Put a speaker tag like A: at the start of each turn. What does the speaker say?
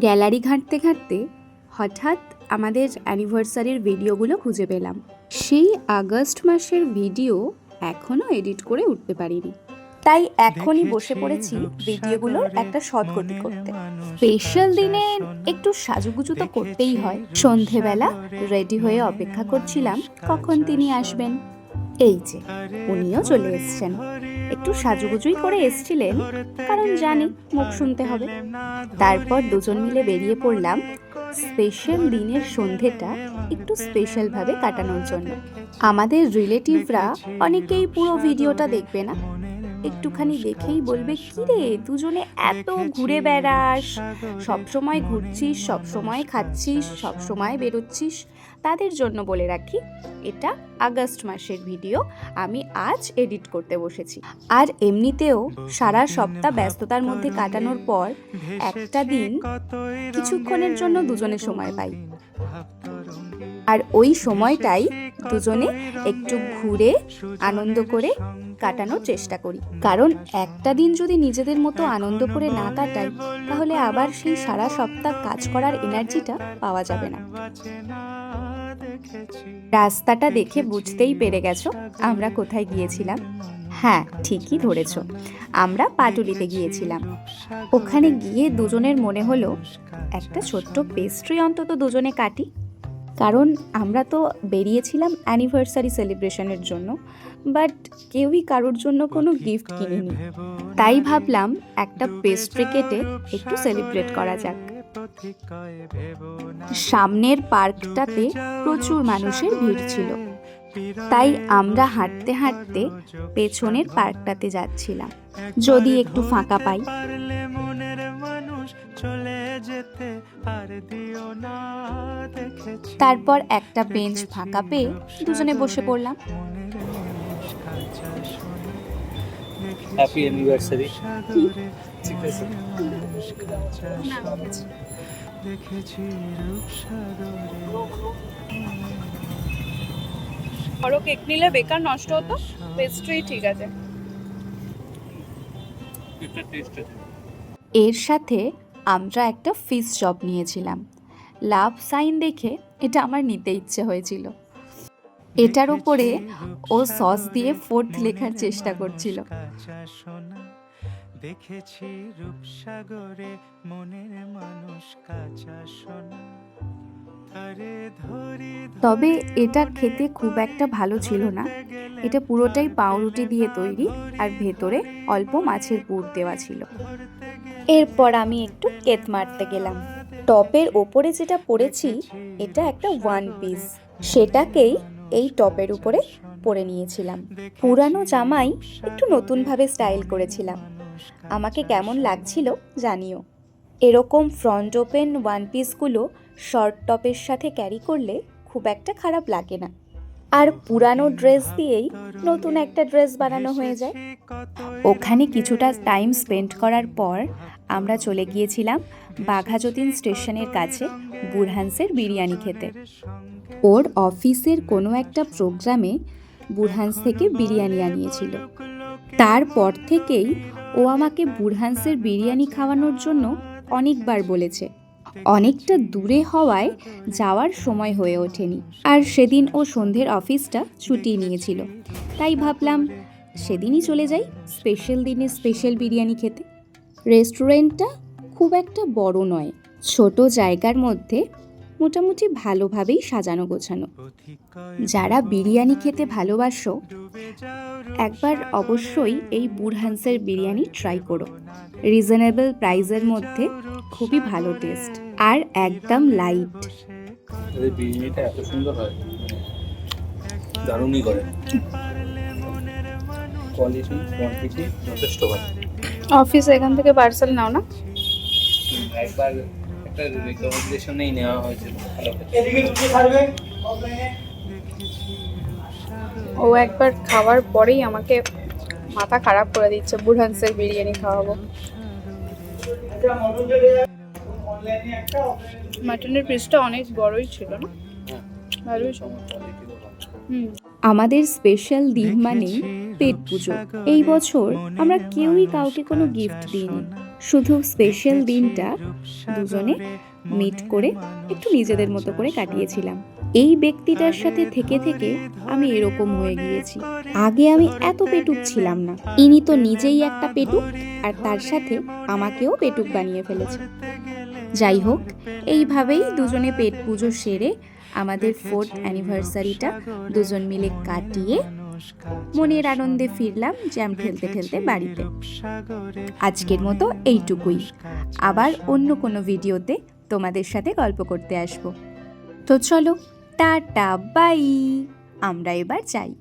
A: Gallery ঘাঁটতে ঘাঁটতে হঠাৎ আমাদের অ্যানিভার্সারির ভিডিওগুলো খুঁজে পেলাম। সেই আগস্ট মাসের ভিডিও এখনও এডিট করে উঠতে পারিনি। তাই এখনই বসে পড়েছি ভিডিওগুলোর একটা সদগতি করতে স্পেশাল দিনে একটু সাজুগুজু তো করতেই হয়। সন্ধেবেলা রেডি হয়ে অপেক্ষা করছিলাম কখন তিনি আসবেন? এই যে উনিও চলে এসছেন। একটু সাজুগুজুই করে এসছিলেন, কারণ জানি মুখ শুনতে হবে। তারপর দুজন মিলে বেরিয়ে পড়লাম স্পেশাল দিনের সন্ধেটা একটু স্পেশালভাবে কাটানোর জন্য। আমাদের রিলেটিভরা অনেকেই পুরো ভিডিওটা দেখবে না। একটুখানি দেখেই বলবে কি রে দুজনে এত ঘুরে বেড়াস। সবসময় ঘুরছিস সবসময় খাচ্ছিস সবসময় বেরোচ্ছিস। তাদের জন্য বলে রাখি, এটা আগস্ট মাসের ভিডিও। আমি আজ এডিট করতে বসেছি। আর এমনিতেও সারা সপ্তাহ ব্যস্ততার মধ্যে কাটানোর পর একটা দিন কিছুক্ষণের জন্য দুজনে সময় পাই। আর ওই সময়টাই দুজনে একটু ঘুরে, আনন্দ করে কাটানোর চেষ্টা করি। কারণ একটা দিন যদি নিজেদের মতো আনন্দ করে না কাটাই, তাহলে আবার সেই সারা সপ্তাহ কাজ করার এনার্জিটা পাওয়া যাবে না। রাস্তাটা দেখে বুঝতেই পেরে গেছো আমরা কোথায় গিয়েছিলাম? হ্যাঁ ঠিকই ধরেছ। আমরা পাটুলিতে গিয়েছিলাম। ওখানে গিয়ে দুজনের মনে হলো, একটা ছোট্ট পেস্ট্রি অন্তত দুজনে কাটি। কারণ আমরা তো বেরিয়েছিলাম অ্যানিভার্সারি সেলিব্রেশনের জন্য বাট কেউই কারোর জন্য কোনো গিফট কিনিনি। তাই ভাবলাম একটা পেস্ট্রি কেটে একটু সেলিব্রেট করা যাক। সামনের পার্কটাতে প্রচুর মানুষের ভিড় ছিল। তাই আমরা হাঁটতে হাঁটতে পেছনের পার্কটাতে যাচ্ছিলাম। যদি একটু ফাঁকা পাই তারপর একটা বেঞ্চ ফাঁকা পেয়ে দুজনে বসে পড়লাম।
B: হ্যাপি অ্যানিভার্সারি ঠিক আছে।
C: বড় কেক নিলে বেকার নষ্ট হতো। পেস্ট্রি ঠিক আছে।
B: আছে
A: এর সাথে আমরা একটা ফিস চপ নিয়েছিলাম। লাভ সাইন দেখে এটা আমার নিতে ইচ্ছে হয়েছিল। এটার উপরে ও সস দিয়ে ফোর্থ লেখার চেষ্টা করছিল।
D: দেখেছি রূপসাগরে মনের মানুষ কাঁচা সোনা
A: তবে এটা খেতে খুব একটা ভালো ছিল না। এটা পুরোটাই পাউরুটি দিয়ে তৈরি আর ভেতরে অল্প মাছের পুর দেওয়া ছিল। এরপর আমি একটু কেত মারতে গেলাম। টপের ওপরে যেটা পরেছি এটা একটা ওয়ান পিস সেটাকেই এই টপের উপরে পরে নিয়েছিলাম। পুরানো জামাই একটু নতুনভাবে স্টাইল করেছিলাম। আমাকে কেমন লাগছিল জানিও। এরকম ফ্রন্ট ওপেন ওয়ান পিসগুলো শর্ট টপের সাথে ক্যারি করলে খুব একটা খারাপ লাগে না। আর পুরানো ড্রেস দিয়েই নতুন একটা ড্রেস বানানো হয়ে যায়। ওখানে কিছুটা টাইম স্পেন্ড করার পর আমরা চলে গিয়েছিলাম বাঘাযতীন স্টেশনের কাছে বুরহানসের বিরিয়ানি খেতে। ওর অফিসের কোনো একটা প্রোগ্রামে বুরহানস থেকে বিরিয়ানি আনিয়েছিল। তারপর থেকেই ও আমাকে বুরহানসের বিরিয়ানি খাওয়ানোর জন্য অনেকবার বলেছে। অনেকটা দূরে হওয়ায় যাওয়ার সময় হয়ে ওঠেনি। আর সেদিন ও সন্ধ্যের অফিসটা ছুটি নিয়েছিল। তাই ভাবলাম, সেদিনই চলে যাই স্পেশাল দিনে স্পেশাল বিরিয়ানি খেতে। রেস্টুরেন্টটা খুব একটা বড় নয় ছোট জায়গার মধ্যে মোটামুটি ভালোভাবেই সাজানো গোছানো। যারা বিরিয়ানি খেতে ভালোবাসো একবার অবশ্যই এই বুরহানসের বিরিয়ানি ট্রাই করো। রিজনেবল প্রাইসের মধ্যে খুবই ভালো টেস্ট আর একদম লাইট
B: বিরিয়ানিটা এত সুন্দর হয়। দারুণই করে। কোয়ালিটি কোয়ান্টিটি যথেষ্ট ভালো।
C: অফিস এখান থেকে পার্সেল নাও না।
B: একবার একটা রেকমেন্ডেশনেই নেওয়া হয়েছিল।
C: ও একবার খাওয়ার পরেই আমাকে মাথা খারাপ করে দিচ্ছে। বুড়হান্সের বিরিয়ানি খাওয়াবো। মাটনের পিসটা অনেক বড়ই ছিল না? ভালোই ছিল। হুম।
A: আমাদের স্পেশাল দিন মানেই পেট পুজো। এই বছর আমরা কেউই কাউকে কোনো গিফট দিইনি। শুধু স্পেশাল দিনটা দুজনে মিট করে একটু নিজেদের মতো করে কাটিয়েছিলাম। এই ব্যক্তিটার সাথে থেকে থেকে আমি এরকম হয়ে গিয়েছি। আগে আমি এত পেটুক ছিলাম না। ইনি তো নিজেই একটা পেটুক আর তার সাথে আমাকেও পেটুক বানিয়ে ফেলেছে। যাই হোক, এইভাবেই দুজনে পেট পুজো সেরে আমাদের ফোর্থ অ্যানিভার্সারিটা দুজন মিলে কাটিয়ে মনের আনন্দে ফিরলাম জ্যাম খেলতে খেলতে বাড়িতে। আজকের মতো এইটুকুই। আবার অন্য কোনো ভিডিওতে তোমাদের সাথে গল্প করতে আসব। তো চলো টাটা বাই। আমরা এবার যাই।